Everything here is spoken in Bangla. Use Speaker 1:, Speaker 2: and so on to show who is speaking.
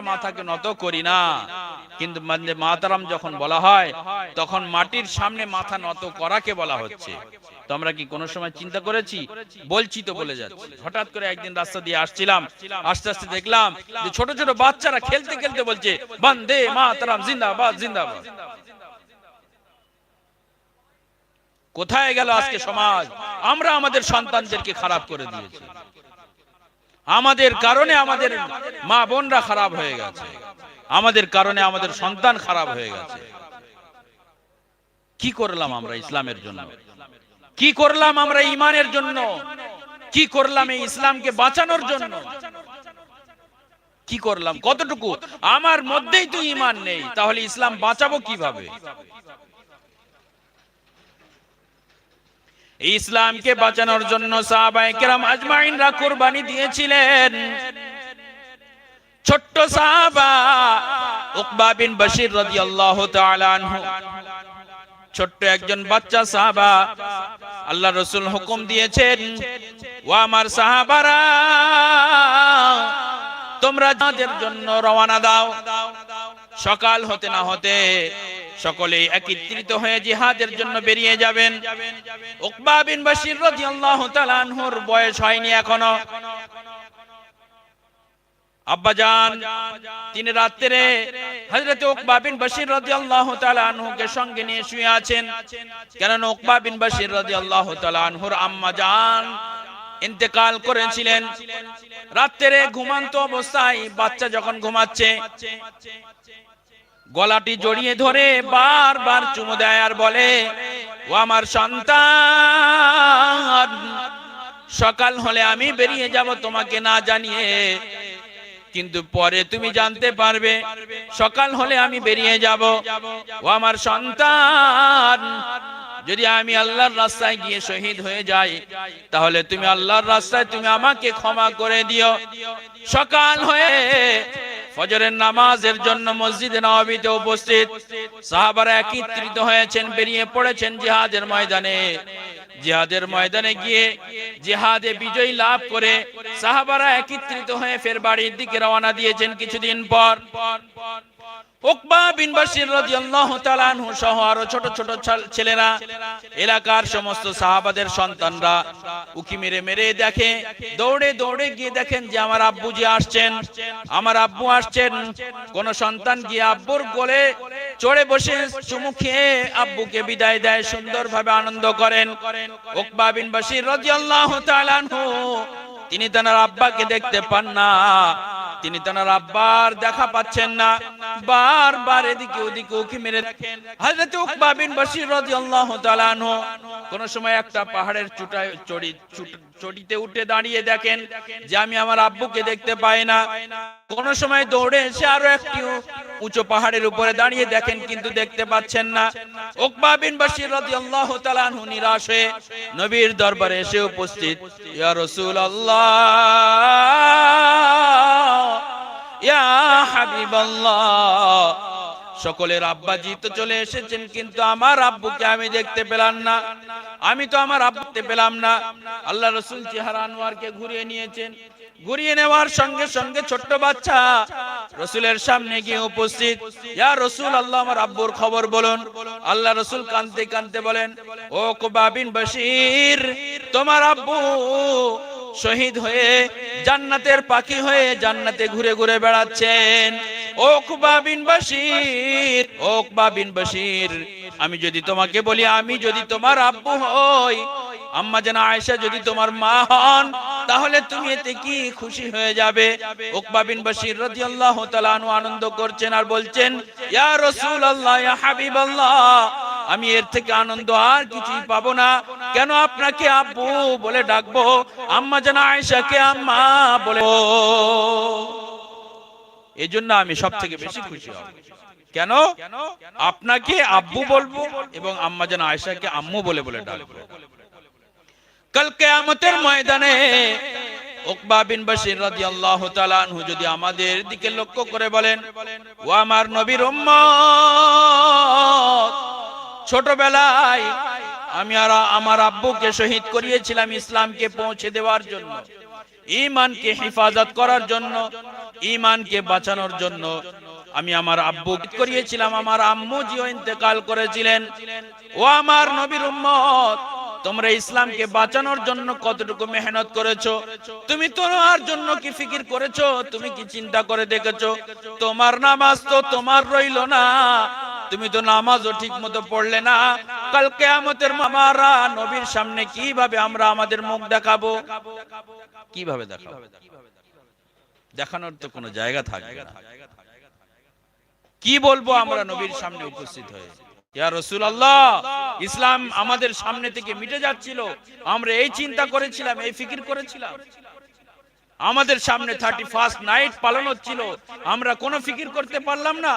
Speaker 1: মাথাকে নত করি না। কিন্তু বন্দে মাতারাম যখন বলা হয়, তখন মাটির সামনে মাথা নত করাকে বলা হচ্ছে। তো আমরা কি কোনো সময় চিন্তা করেছি? বলছি তো বলে যাচ্ছি। হঠাৎ করে একদিন রাস্তা দিয়ে আসছিলাম, আস্তে আস্তে দেখলাম যে ছোট ছোট বাচ্চারা খেলতে খেলতে বলছে, বন্দে মাতারাম, জিন্দাবাদ জিন্দাবাদ। কোথায় গেল আজকে সমাজ? আমরা আমাদের সন্তানদেরকে খারাপ করে দিয়েছি। আমাদের কারণে আমাদের মা বোনরা খারাপ হয়ে গেছে। আমাদের কারণে আমাদের সন্তান খারাপ হয়ে গেছে। কি করলাম আমরা ইসলামের জন্য? কি করলাম আমরা ইমানের জন্য? কি করলাম এই ইসলামকে বাঁচানোর জন্য? কি করলাম? কতটুকু? আমার মধ্যেই তো ইমান নেই। তাহলে ইসলাম বাঁচাবো কীভাবে? ইসলামকে বাঁচানোর জন্য সাহাবায়ে কেরাম আজমাইনরা কুরবানি দিয়েছিলেন। ছোট্ট সাহাবা উকবা বিন বশির রাদিয়াল্লাহু তাআলা ছোট্ট একজন বাচ্চা সাহাবা আল্লাহ রসুল হুকুম দিয়েছেন, ও আমার সাহাবারা, তোমরা যাদের জন্য রওনা দাও। সকাল হতে না হতে সকলে একত্রিত হয়ে জিহাদের জন্য বেরিয়ে যাবেন। উকবা বিন বাশির রাদিয়াল্লাহু তাআলা আনহুর বয়স হয়নি এখনও। আব্বাজান, তিনি রাত্রে হযরত উকবা বিন বাশির রাদিয়াল্লাহু তাআলা আনহুকে সঙ্গে নিয়ে শুয়ে আছেন। কেননা উকবা বিন বাশির রাদিয়াল্লাহু তাআলা আনহুর আম্মা জান ইন্তেকাল করেছিলেন। রাত্রে ঘুমান্ত অবস্থায় বাচ্চা যখন ঘুমাচ্ছে গলাটি জড়িয়ে ধরে বারবার চুমু দেয় আর বলে, ও আমার সন্তান, সকাল হলে আমি বেরিয়ে যাব তোমাকে না জানিয়ে। কিন্তু পরে তুমি জানতে পারবে, সকাল হলে আমি বেরিয়ে যাব। ও আমার সন্তান, যদি আমি আল্লাহর রাস্তায় গিয়ে শহীদ হয়ে যাই, তাহলে তুমি আল্লাহর রাস্তায় তুমি আমাকে ক্ষমা করে দিও। সকাল হয়ে ফজরের নামাজের জন্য মসজিদে নবীতে উপস্থিত। সাহাবারা একত্রিত হয়েছেন, বেরিয়ে পড়েছেন জিহাদের ময়দানে। জিহাদের ময়দানে গিয়ে জিহাদে বিজয় লাভ করে সাহাবারা একত্রিত হয়ে ফের বাড়ির দিকে রওনা দিয়েছেন কিছুদিন পর। উকবা বিন বাশির ছোট ছোট ছাল- ছেলেরা, এলাকার সমস্ত সাহাবাদের সন্তানরা উকি মেরে মেরে দেখে, দৌড়ে দৌড়ে গিয়ে দেখেন যে আমার আব্বু যে আসছেন, আমার আব্বু আসছেন, কোন সন্তান গিয়ে আব্বুর কোলে চড়ে বসে চুমু খেয়ে আব্বুকে বিদায় দেয়, সুন্দরভাবে আনন্দ করেন। উকবা বিন বাশির রাদিয়াল্লাহু তিনি তার আব্বাকে দেখতে পান না। তিনি তার আব্বার দেখা পাচ্ছেন না। বারবার এদিকে ওদিকে উকি মেরে দেখেন। হযরত উকবা বিন বশির রাদিয়াল্লাহু তাআলা আনহু কোন সময় একটা পাহাড়ের চূড়ায় চড়ি চটিতে উঠে দাঁড়িয়ে দেখেন যে আমি আমার আব্বুকে দেখতে পাই না। কোন সময় দৌড়ে এসে আরও একটি উঁচু পাহাড়ের উপরে দাঁড়িয়ে দেখেন কিন্তু দেখতে পাচ্ছেন না। উকবা বিন বশির রাদিয়াল্লাহু তাআলা আনহু নিরাশ হয়ে নবীর দরবারে এসে উপস্থিত। ইয়া রাসূলুল্লাহ! হাবিবাল্লাহ। সকলের আব্বাজি তো চলে এসেছেন, কিন্তু আমার আব্বুকে আমি দেখতে পেলাম না। আমি তো আমার আব্বুতে পেলাম না। আল্লাহ রসুল চেহারা আনোয়ারকে ঘুরিয়ে নিয়েছেন। ঘুরিয়ে নেওয়ার সঙ্গে সঙ্গে ছোট্ট বাচ্চা রসুলের সামনে গিয়ে উপস্থিত। ইয়া রসুল আল্লাহ আমার আব্বুর খবর বলুন। আল্লাহ রসুল কানতে কানতে বলেন, ও কুবাবিন বশির, তোমার আব্বু শহীদ হয়ে জান্নাতের পাখি হয়ে জান্নাতে ঘুরে ঘুরে বেড়াচ্ছেন। ওকবা বিন বশির, ওকবা বিন বশির, আমি যদি তোমাকে বলি, আমি যদি তোমার আব্বু হই, আম্মা যেন আয়েশা যদি তোমার মা হন, তাহলে তুমি এতে কি খুশি হয়ে যাবে? উকবা বিন বশির রাদিয়াল্লাহু তাআলা আনন্দ করছেন আর বলছেন, ইয়া রাসূলুল্লাহ, ইয়া হাবিবাল্লাহ আমি এর থেকে আনন্দ আর কিছুই পাবো না। কেন আপনাকে আব্বু বলে ডাকবো? আম্মা যেন আয়েশাকে আম্মা বলে এই জন্য আমি সব থেকে বেশি খুশি হব। কেন? আপনাকে আব্বু বলব এবং আম্মা যেন আয়েশাকে আম্মু বলে বলে ডাকবো। কাল কেয়ামতের ময়দানে উকবা বিন বশির রাদিয়াল্লাহু তাআলা আনহু যদি আমাদের দিকে লক্ষ্য করে বলেন, ও আমার নবীর উম্মত ছোটবেলায় আমি আর আমার আব্বুকে শহীদ করিয়েছিলাম ইসলামকে পৌঁছে দেওয়ার জন্য ইমানকে হেফাজত করার জন্য ইমানকে বাঁচানোর জন্য আমি আমার আব্বু করিয়েছিলাম। আমার আম্মু জিও ইন্তেকাল করেছিলেন। ও আমার নবীর উম্মত, তোমরা ইসলামকে বাঁচানোর জন্য কতটুকু মেহনত করেছ? তুমি তোমার জন্য কি ফিকির করেছ? তুমি কি চিন্তা করে দেখেছ? তোমার নামাজ তো তোমার রইল না। তুমি তো নামাজও ঠিক মতো পড়লে না। কাল কেয়ামতের মামারা নবীর সামনে কীভাবে আমরা আমাদের মুখ দেখাবো? কীভাবে দেখাবো? দেখানোর তো কোনো জায়গা থাকবে না। কি বলব আমরা নবীর সামনে উপস্থিত হয়ে? ইয়া রাসূলুল্লাহ, ইসলাম আমাদের সামনে থেকে মিটে যাচ্ছিল। আমরা এই চিন্তা করেছিলাম, এই ফিকির করেছিলাম। আমাদের সামনে থার্টি ফার্স্ট নাইট পালন হচ্ছিল। আমরা কোনো ফিকির করতে পারলাম না।